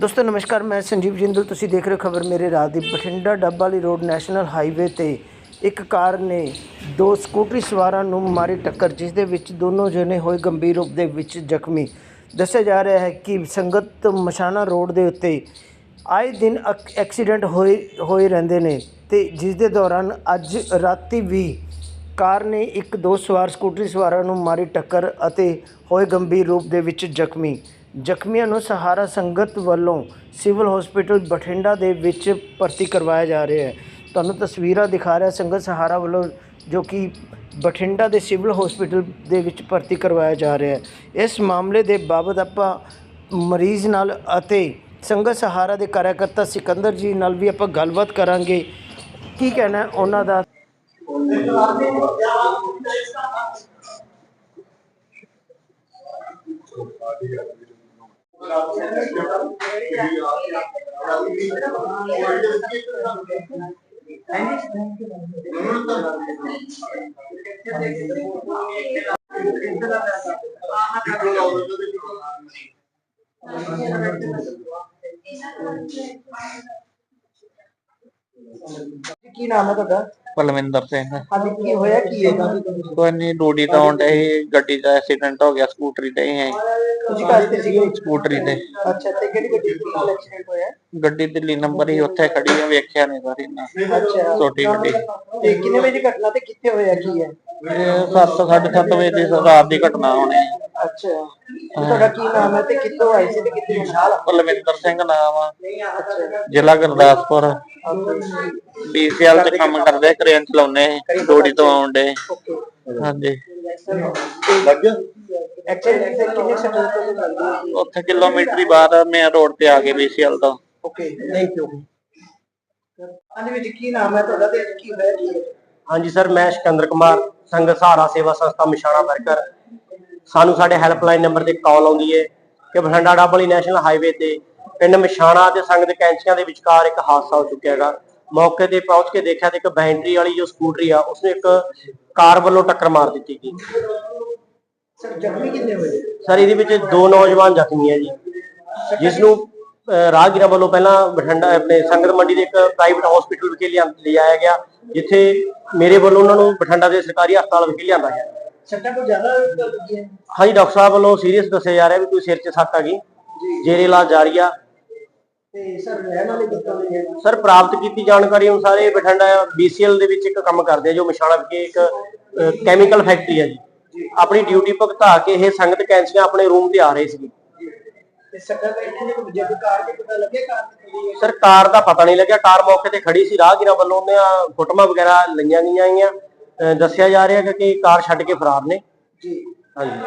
ਦੋਸਤੋ, ਨਮਸਕਾਰ, ਮੈਂ ਸੰਜੀਵ ਜਿੰਦਲ। ਤੁਸੀਂ ਦੇਖ ਰਹੇ ਹੋ ਖਬਰ ਮੇਰੇ ਰਾਤ ਦੀ। ਬਠਿੰਡਾ ਡੱਬ ਵਾਲੀ ਰੋਡ, ਨੈਸ਼ਨਲ ਹਾਈਵੇ ਤੇ ਇੱਕ ਕਾਰ ਨੇ ਦੋ ਸਕੂਟਰੀ ਸਵਾਰਾਂ ਨੂੰ ਮਾਰੀ ਟੱਕਰ, ਜਿਸ ਦੇ ਵਿੱਚ ਦੋਨੋਂ ਜਣੇ ਹੋਏ ਗੰਭੀਰ ਰੂਪ ਦੇ ਵਿੱਚ ਜ਼ਖਮੀ। ਦੱਸਿਆ ਜਾ ਰਿਹਾ ਹੈ ਕਿ ਸੰਗਤ ਮਸ਼ਾਨਾ ਰੋਡ ਦੇ ਉੱਤੇ ਆਏ ਦਿਨ ਐਕ- ਐਕਸੀਡੈਂਟ ਹੋਏ ਹੋਏ ਰਹਿੰਦੇ ਨੇ ਤੇ ਜਿਸ ਦੇ ਦੌਰਾਨ ਅੱਜ ਰਾਤੀ ਵੀ ਕਾਰ ਨੇ ਇੱਕ ਦੋ ਸਵਾਰ, ਸਕੂਟਰੀ ਸਵਾਰਾਂ ਨੂੰ ਮਾਰੀ ਟੱਕਰ ਅਤੇ ਹੋਏ ਗੰਭੀਰ ਰੂਪ ਦੇ ਵਿੱਚ ਜ਼ਖਮੀ। ਜ਼ਖਮੀਆਂ ਨੂੰ ਸਹਾਰਾ ਸੰਗਤ ਵੱਲੋਂ ਸਿਵਲ ਹਸਪੀਟਲ ਬਠਿੰਡਾ ਦੇ ਵਿੱਚ ਭਰਤੀ ਕਰਵਾਇਆ ਜਾ ਰਿਹਾ ਹੈ। ਤੁਹਾਨੂੰ ਤਸਵੀਰਾਂ ਦਿਖਾ ਰਿਹਾ ਸੰਗਤ ਸਹਾਰਾ ਵੱਲੋਂ ਜੋ ਕਿ ਬਠਿੰਡਾ ਦੇ ਸਿਵਲ ਹਸਪੀਟਲ ਦੇ ਵਿੱਚ ਭਰਤੀ ਕਰਵਾਇਆ ਜਾ ਰਿਹਾ ਹੈ। ਇਸ ਮਾਮਲੇ ਦੇ ਬਾਬਤ ਆਪਾਂ ਮਰੀਜ਼ ਨਾਲ ਅਤੇ ਸੰਗਤ ਸਹਾਰਾ ਦੇ ਕਾਰਜਕਰਤਾ ਸਿਕੰਦਰ ਜੀ ਨਾਲ ਵੀ ਆਪਾਂ ਗੱਲਬਾਤ ਕਰਾਂਗੇ। ਕੀ ਕਹਿਣਾ ਉਹਨਾਂ ਦਾ? ਕੀ ਨਾਮ ਹੈ ਤੁਹਾਡਾ ਪਲਵਿੰਦਰ ਸਿੰਘ ਅੱਜ ਕੀ ਹੋਇਆ ਕੀ ਹੈ? ਕੋਈ ਨਹੀਂ ਡੋਡੀ ਤੋਂ ਆਉਂਦੇ ਸੀ ਗੱਡੀ ਦਾ ਐਕਸੀਡੈਂਟ ਹੋ ਗਿਆ ਸਕੂਟਰੀ ਤੇ ਹੀ ਤੁਸੀਂ ਘਰ ਤੇ ਸੀਗੇ? ਸਕੂਟਰੀ ਤੇ। ਅੱਛਾ ਤੇ ਕਿਹੜੀ ਗੱਡੀ ਨਾਲ ਐਕਸੀਡੈਂਟ ਹੋਇਆ? ਗੱਡੀ ਦਿੱਲੀ ਨੰਬਰ ਹੀ ਉੱਥੇ ਖੜੀ ਆ ਵੇਖਿਆ ਨਹੀਂ ਸਾਰੀ ਨਾ। ਅੱਛਾ। ਛੋਟੀ ਗੱਡੀ। ਤੇ ਕਿੰਨੇ ਵਜੇ ਦੀ ਘਟਨਾ ਤੇ ਕਿੱਥੇ ਹੋਇਆ ਕੀ ਹੈ? ਇਹ 7:30 ਵਜੇ ਦੀ ਰਾਤ ਦੀ ਘਟਨਾ ਹੋਣੀ ਅੱਛਾ। ਤੇ ਤੁਹਾਡਾ ਕੀ ਨਾਮ ਹੈ ਤੇ ਕਿੱਥੋਂ ਆਏ ਸੀ ਤੇ ਕਿੱਥੇ ਜਾਣਾ ਪਲਵਿੰਦਰ ਸਿੰਘ ਨਾਮ ਆ। ਅੱਛਾ। ਜ਼ਿਲ੍ਹਾ ਗੁਰਦਾਸਪੁਰ। ਡੀਸੀਐਲ ਤੇ ਕੰਮ ਕਰਦੇ ਕਰੇਨ ਚਲਾਉਨੇ ਡੋਡੀ ਤੋਂ ਆਉਂਦੇ ਹਾਂਜੀ। ਐਕਸੀਡੈਂਟ ਤੇ ਕਿੰਨੇ ਸਮੇਂ ਤੋਂ ਲੱਗਦੀ ਉੱਥੇ ਕਿਲੋਮੀਟਰ ਹੀ ਬਾਅਦ ਮੈਂ ਰੋਡ ਤੇ ਆ ਗਏ ਡੀਸੀਐਲ ਤੋਂ। ਓਕੇ ਥੈਂਕ ਯੂ ਹਾਂਜੀ ਵਿੱਚ ਕੀ ਨਾਮ ਹੈ ਤੁਹਾਡਾ ਤੇ ਅੱਜ ਕੀ ਹੋਇਆ ਕੀ ਹੈ ਹਾਂਜੀ ਸਰ ਮੈਂ ਸਿਕੰਦਰ ਕੁਮਾਰ ਸੰਗਤ ਸਹਾਰਾ ਸੇਵਾ ਸੰਸਥਾ ਮਸ਼ਾਣਾ ਵਰਕਰ। ਸਾਨੂੰ ਸਾਡੇ ਹੈਲਪਲਾਈਨ ਨੰਬਰ ਤੇ ਕਾਲ ਆਉਂਦੀ ਹੈ ਕਿ ਬਠਿੰਡਾ ਡਾਬਲੀ ਨੈਸ਼ਨਲ ਹਾਈਵੇ ਤੇ ਪਿੰਡ ਮਸ਼ਾਣਾ ਤੇ ਸੰਗਤ ਕੈਂਚੀਆਂ ਦੇ ਵਿਚਕਾਰ ਇੱਕ ਹਾਦਸਾ ਹੋ ਚੁੱਕਿਆ ਹੈਗਾ। ਮੌਕੇ ਤੇ ਪਹੁੰਚ ਕੇ ਦੇਖਿਆ ਤੇ ਇੱਕ ਬੈਟਰੀ ਵਾਲੀ ਜੋ ਸਕੂਟਰੀ ਆ ਉਸਨੇ ਇੱਕ ਕਾਰ ਵੱਲੋਂ ਟੱਕਰ ਮਾਰ ਦਿੱਤੀ ਗਈ ਸਰ ਜ਼ਖਮੀ ਕਿੰਨੇ ਹੋਏ? ਸਰ ਇਹਦੇ ਵਿੱਚ ਦੋ ਨੌਜਵਾਨ ਜ਼ਖਮੀ ਹੈ ਜੀ। ਜਿਸ ਨੂੰ ਰਾਹਗੀਰਾਂ ਵੱਲੋਂ ਪਹਿਲਾਂ ਬਠਿੰਡਾ ਆਪਣੇ ਸੰਗਤ ਮੰਡੀ ਦੇ ਇੱਕ ਪ੍ਰਾਈਵੇਟ ਹਸਪੀਟਲ ਵਿਖੇ ਲਿਆ ਲਿਆਇਆ ਗਿਆ ਜਿੱਥੇ ਮੇਰੇ ਵੱਲੋਂ ਉਹਨਾਂ ਨੂੰ ਬਠਿੰਡਾ ਦੇ ਸਰਕਾਰੀ ਹਸਪਤਾਲ ਵਿਖੇ ਲਿਆਂਦਾ ਗਿਆ। ਸੱਟਾਂ ਕੋਈ ਜ਼ਿਆਦਾ ਹਾਂਜੀ ਡਾਕਟਰ ਸਾਹਿਬ ਵੱਲੋਂ ਸੀਰੀਅਸ ਦੱਸਿਆ ਜਾ ਰਿਹਾ ਵੀ ਕੋਈ ਸਿਰ 'ਚ ਸੱਟ ਆ ਗਈ। ਜੇਰੇ ਇਲਾਜ ਜਾਰੀ ਆ। ਤੇ ਸਰ ਰਹਿਣ ਵਾਲੇ ਕਿੱਥੋਂ ਦੇ ਨੇ ਸਰ ਪ੍ਰਾਪਤ ਕੀਤੀ ਜਾਣਕਾਰੀ ਅਨੁਸਾਰ ਇਹ ਬਠਿੰਡਾ ਬੀਸੀਐਲ ਦੇ ਵਿੱਚ ਇੱਕ ਕੰਮ ਕਰਦੇ ਆ ਜੋ ਮਸ਼ਾਣਾ ਵਿਖੇ ਇੱਕ ਕੈਮੀਕਲ ਫੈਕਟਰੀ ਆ ਜੀ। ਆਪਣੀ ਡਿਊਟੀ ਭੁਗਤਾ ਕੇ ਇਹ ਸੰਗਤ ਕੈਂਚੀਆਂ ਆਪਣੇ ਰੂਮ ਤੇ ਆ ਰਹੇ ਸੀ ਤੇ ਸੱਟਾਂ ਤਾਂ ਇਹਨਾਂ ਦੇ ਕੋਈ ਜਦ ਕਾਰ ਦੇ ਪਤਾ ਲੱਗਿਆ ਕਾਰ ਕਿੱਥੋਂ ਦੀ ਹੈ? ਸਰ ਕਾਰ ਦਾ ਪਤਾ ਨਹੀਂ ਲੱਗਿਆ। ਕਾਰ ਮੌਕੇ ਤੇ ਖੜੀ ਸੀ ਰਾਹਗੀਰਾਂ ਵੱਲੋਂ ਉਹਦੀਆਂ ਫੋਟੋਆਂ ਵਗੈਰਾ ਲਈਆਂ ਗਈਆਂ ਆਈਆਂ। ਦੱਸਿਆ ਜਾ ਰਿਹਾ ਕਿ ਕਾਰ ਛੱਡ ਕੇ ਫਰਾਰ ਨੇ। ਜੀ। ਹਾਂਜੀ।